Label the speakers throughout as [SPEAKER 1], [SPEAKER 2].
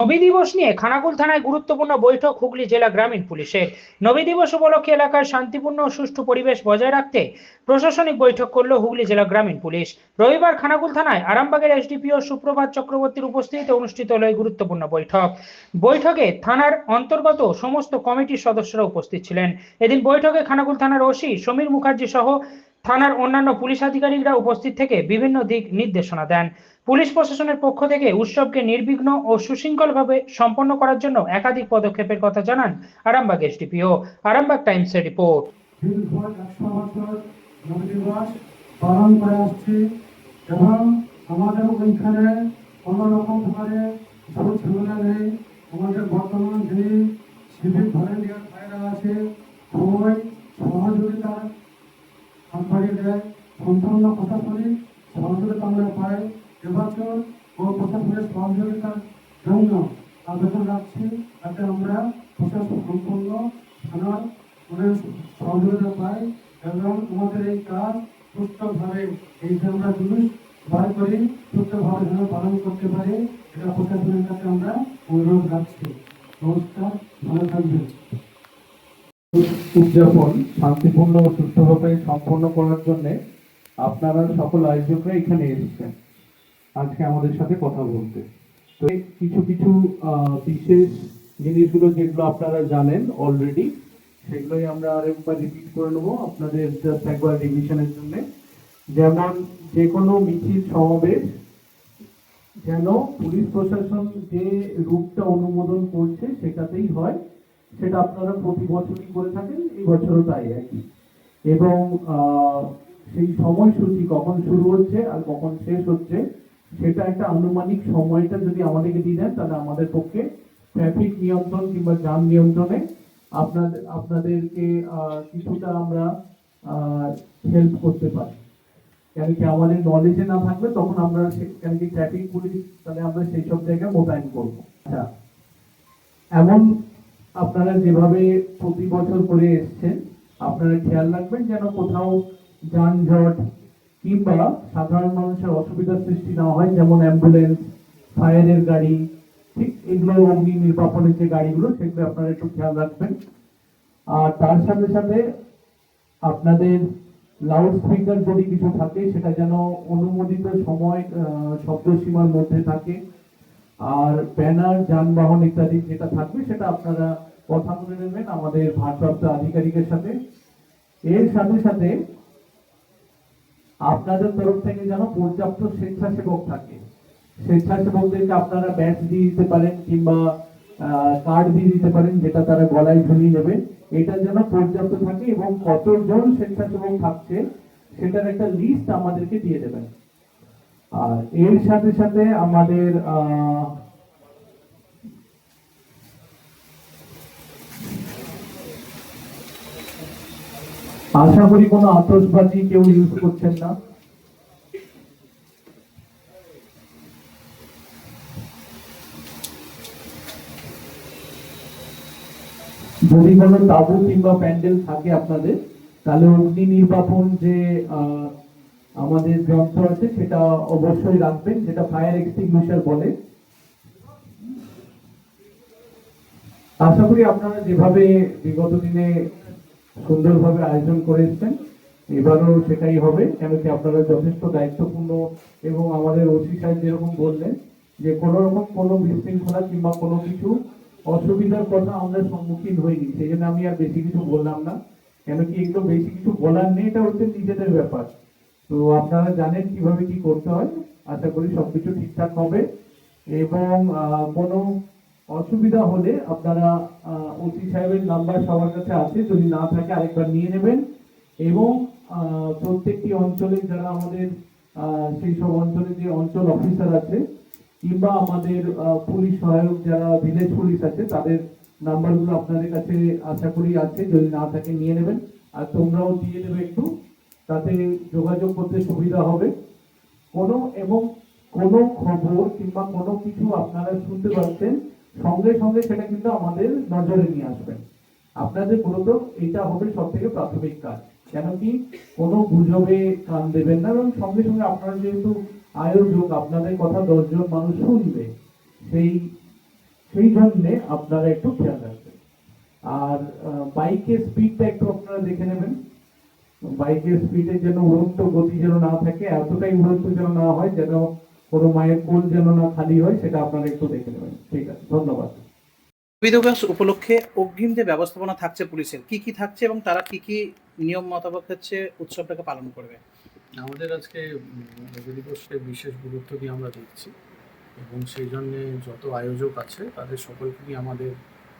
[SPEAKER 1] নবী দিবস নিয়ে খানাকুল থানায় গুরুত্বপূর্ণ বৈঠক হুগলি জেলা গ্রামীণ পুলিশের। নবী দিবস উপলক্ষে এলাকার শান্তিপূর্ণ ও সুষ্ঠু পরিবেশ বজায় রাখতে প্রশাসনিক বৈঠক করল হুগলি জেলা গ্রামীণ পুলিশ। রবিবার খানাকুল থানায় আরামবাগের এসডিপিও সুপ্রভাত চক্রবর্তীর উপস্থিতিতে অনুষ্ঠিত হল এই গুরুত্বপূর্ণ বৈঠক। বৈঠকে থানার অন্তর্গত সমস্ত কমিটির সদস্যরা উপস্থিত ছিলেন। এদিন বৈঠকে খানাকুল থানার ওসি সমীর মুখার্জি সহ থানার অন্যান্য পুলিশ আধিকারিকরা উপস্থিত থেকে বিভিন্ন দিক নির্দেশনা দেন। পুলিশ প্রশাসনের পক্ষ থেকে উৎসবকে নির্বিঘ্ন ও সুশৃঙ্খলভাবে সম্পন্ন করার জন্য একাধিক পদক্ষেপের কথা জানান আরামবাগ এসডিপিও। আরামবাগ টাইমসের রিপোর্ট।
[SPEAKER 2] পালন করে এবং আমাদের আছে, সবাই সহযোগিতা আগবাড়িয়ে দেয় সম্পূর্ণ প্রশাসনিক সহযোগিতা আমরা পাই এবছর ও প্রশাসনের সহযোগিতার জন্য আবেদন রাখছি যাতে আমরা প্রশাসন সম্পূর্ণ থানার মানে সহযোগিতা পাই এবং আমাদের এই কাজ সুস্থভাবে এই যে আমরা জিনিস বার করি সুস্থভাবে যেন পালন করতে পারি, এটা প্রশাসনের কাছে আমরা অনুরোধ রাখছি। নমস্কার, ভালো থাকবেন।
[SPEAKER 3] উদযাপন শান্তিপূর্ণ ও সুষ্ঠুভাবে সম্পন্ন করার জন্য আপনারা সকল আয়োজকরা এখানে এসেছেন। আজকে আমাদের সাথে কথা বলতে। তো কিছু কিছু বিশেষ জিনিসগুলো যেগুলো আপনারা জানেন অলরেডি সেগুলোই আমরা আরেকবার রিপিট করে নেব আপনাদের জাস্ট একবার রিভিশনের জন্য। যেমন যে কোনো মিছিল সমাবেশ, যেন পুলিশ প্রশাসন যে রূপটা অনুমোদন করছে সেটাতেই হয়। সেটা আপনারা প্রতি বছরই করে থাকেন, এই বছরও তাই একই। এবং সেই সময়সূচি কখন শুরু হচ্ছে আর কখন শেষ হচ্ছে, সেটা একটা আনুমানিক সময়টা যদি আমাদেরকে দিয়ে দেন, তাহলে আমাদের পক্ষে ট্রাফিক নিয়ন্ত্রণ কিংবা যান নিয়ন্ত্রণে আপনাদের, আপনাদেরকে কিছুটা আমরা হেল্প করতে পারি। কেন কি আমাদের নলেজে না থাকবে তখন আমরা কেন কি ট্রাফিক পুলিশ, তাহলে আমরা সেই সব জায়গায় মোতায়েন করব। আচ্ছা এমন আপনারা যেভাবে প্রতি বছর করে এসছেন, আপনারা খেয়াল রাখবেন যেন কোথাও যানজট কিংবা সাধারণ মানুষের অসুবিধার সৃষ্টি না হয়, যেমন অ্যাম্বুলেন্স ফায়ারের গাড়ি, ঠিক এগুলো অগ্নি নির্বাপনের যে গাড়িগুলো, সেগুলো আপনারা একটু খেয়াল রাখবেন। আর তার সাথে সাথে আপনাদের লাউড স্পিকার যদি কিছু থাকে, সেটা যেন অনুমোদিত সময় শব্দ সীমার মধ্যে থাকে। আর ব্যানার, যানবাহন ইত্যাদি যেটা থাকবে, সেটা আপনারা কথা বলে নেবেন আমাদের ভারপ্রাপ্ত আধিকারিকের সাথে। এর সাথে সাথে আপনাদের তরফ থেকে যেন পর্যাপ্ত স্বেচ্ছাসেবক থাকে। স্বেচ্ছাসেবকদেরকে আপনারা ব্যাচ দিয়ে দিতে পারেন কিংবা কার্ড দিয়ে দিতে পারেন, যেটা তারা গলায় ঝুলিয়ে নেবে। এটা যেন পর্যাপ্ত থাকে এবং কতজন স্বেচ্ছাসেবক থাকছে, সেটার একটা লিস্ট আমাদেরকে দিয়ে দেবেন। আর এর সাথে সাথে আমাদের আশা করি কোনো আতশবাজি কেউ ইউজ করছেন না। যদি কোনো তাবু কিংবা প্যান্ডেল থাকে আপনাদের, তাহলে অগ্নি নির্বাপন যে আমাদের যন্ত্র আছে, সেটা অবশ্যই রাখবেন, যেটা ফায়ার এক্সটিংগুইশার বলে। আশা করি আপনারা যেভাবে বিগত দিনে সুন্দরভাবে আয়োজন করেছেন এবারও সেটাই হবে কেন কি আপনারা যথেষ্ট দায়িত্বপূর্ণ এবং আমাদের ওসি সাহেব যেরকম বললেন যে কোনো রকম কোনো বিশৃঙ্খলা কিংবা কোনো কিছু অসুবিধার কথা আমরা সম্মুখীন হইনি, সেই জন্য আমি আর বেশি কিছু বললাম না। কেন কি একটু বেশি কিছু বলার নেই, এটা হচ্ছে নিজেদের ব্যাপার। তো আপনারা জানেন কীভাবে কি করতে হয়। আশা করি সবকিছু ঠিকঠাক হবে। এবং কোনো অসুবিধা হলে আপনারা ওসি সাহেবের নাম্বার সবার কাছে আছে। যদি না থাকে আরেকবার নিয়ে নেবেন। এবং প্রত্যেকটি অঞ্চলে যারা আমাদের সেই সব অঞ্চলে যে অঞ্চল অফিসার আছে কিংবা আমাদের পুলিশ সহায়ক যারা ভিলেজ পুলিশ আছে, তাদের নাম্বারগুলো আপনাদের কাছে আশা করি আছে। যদি না থাকে নিয়ে নেবেন। আর তোমরাও দিয়ে দেবে একটু। তাতে যোগাযোগ করতে সুবিধা হবে। কোনো এবং কোনো খবর কিংবা কোনো কিছু আপনারা শুনতে পাচ্ছেন, সঙ্গে সঙ্গে সেটা কিন্তু আমাদের নজরে নিয়ে আসবেন আপনাদের মূলত এটা হবে সব থেকে প্রাথমিক কাজ। কেন কি কোনো গুজবে কান দেবেন না এবং সঙ্গে সঙ্গে আপনারা যেহেতু আয়োজক, আপনাদের কথা দশজন মানুষ শুনবে, সেই সেই জন্যে আপনারা একটু খেয়াল রাখবেন। আর বাইকের স্পিডটা একটু আপনারা দেখে নেবেন। বাইকের স্পিডের যেন উড়ন্ত গতি যেন না থাকে এতটাই উড়ন্ত যেন না হয় যেন কোনো মায়ের কোল যেন না খালি হয় সেটা আপনারা একটু দেখে নেবেন। ঠিক আছে ধন্যবাদ।
[SPEAKER 4] নবী দিবস উপলক্ষে অগ্রিম যে ব্যবস্থাপনা থাকছে পুলিশের কি কি থাকছে এবং তারা কি কি নিয়ম মোতাবেক হচ্ছে উৎসবটাকে পালন করবে?
[SPEAKER 5] আমাদের আজকে নবী বিশেষ গুরুত্ব দিয়ে আমরা দেখছি এবং সেই জন্যে যত আয়োজক আছে তাদের সকলকে আমাদের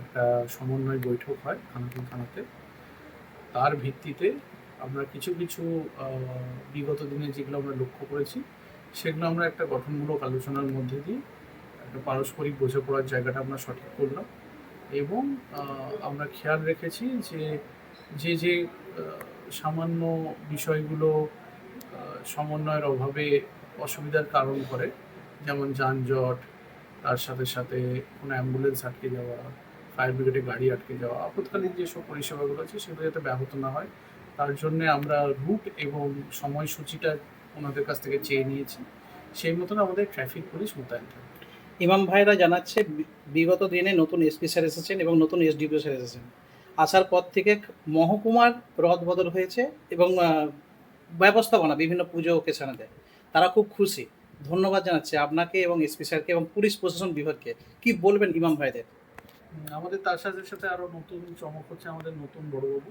[SPEAKER 5] একটা সমন্বয় বৈঠক হয় খানাকুল থানাতে। তার ভিত্তিতে আমরা কিছু কিছু বিগত দিনে যেগুলো আমরা লক্ষ্য করেছি, সেগুলো আমরা একটা গঠনমূলক আলোচনার মধ্যে দিয়ে একটা পারস্পরিক বোঝাপড়ার জায়গাটা আমরা সঠিক করলাম এবং আমরা খেয়াল রেখেছি যে যে যে সামান্য বিষয়গুলো সমন্বয়ের অভাবে অসুবিধার কারণ করে, যেমন যানজট, তার সাথে সাথে কোনো অ্যাম্বুলেন্স আটকে যাওয়া, ফায়ার ব্রিগেডে গাড়ি আটকে যাওয়া আপৎকালীন যেসব পরিষেবাগুলো আছে সেগুলো যাতে ব্যাহত না হয়। তার জন্য আমরা রুট এবং সময়সূচিটা ওনাদের কাছ থেকে চেয়ে নিয়েছি। সেই মতন আমাদের ট্রাফিক পুলিশ মোতায়েন থাকবে।
[SPEAKER 4] ইমাম ভাইরা জানাচ্ছে বিগত দিনে নতুন এসপি স্যার এসেছেন এবং নতুন এসডিপিও স্যার এসেছেন। আসার পর থেকে মহকুমার রদ বদল হয়েছে এবং ব্যবস্থাপনা বিভিন্ন পুজো ওকেশনে দেয়। তারা খুব খুশি। ধন্যবাদ জানাচ্ছে আপনাকে এবং এসপি স্যারকে এবং পুলিশ প্রশাসন বিভাগকে। কি বলবেন ইমাম ভাইদের?
[SPEAKER 5] আমাদের তার সাথে সাথে আরও নতুন চমক হচ্ছে আমাদের নতুন বড়বাবু।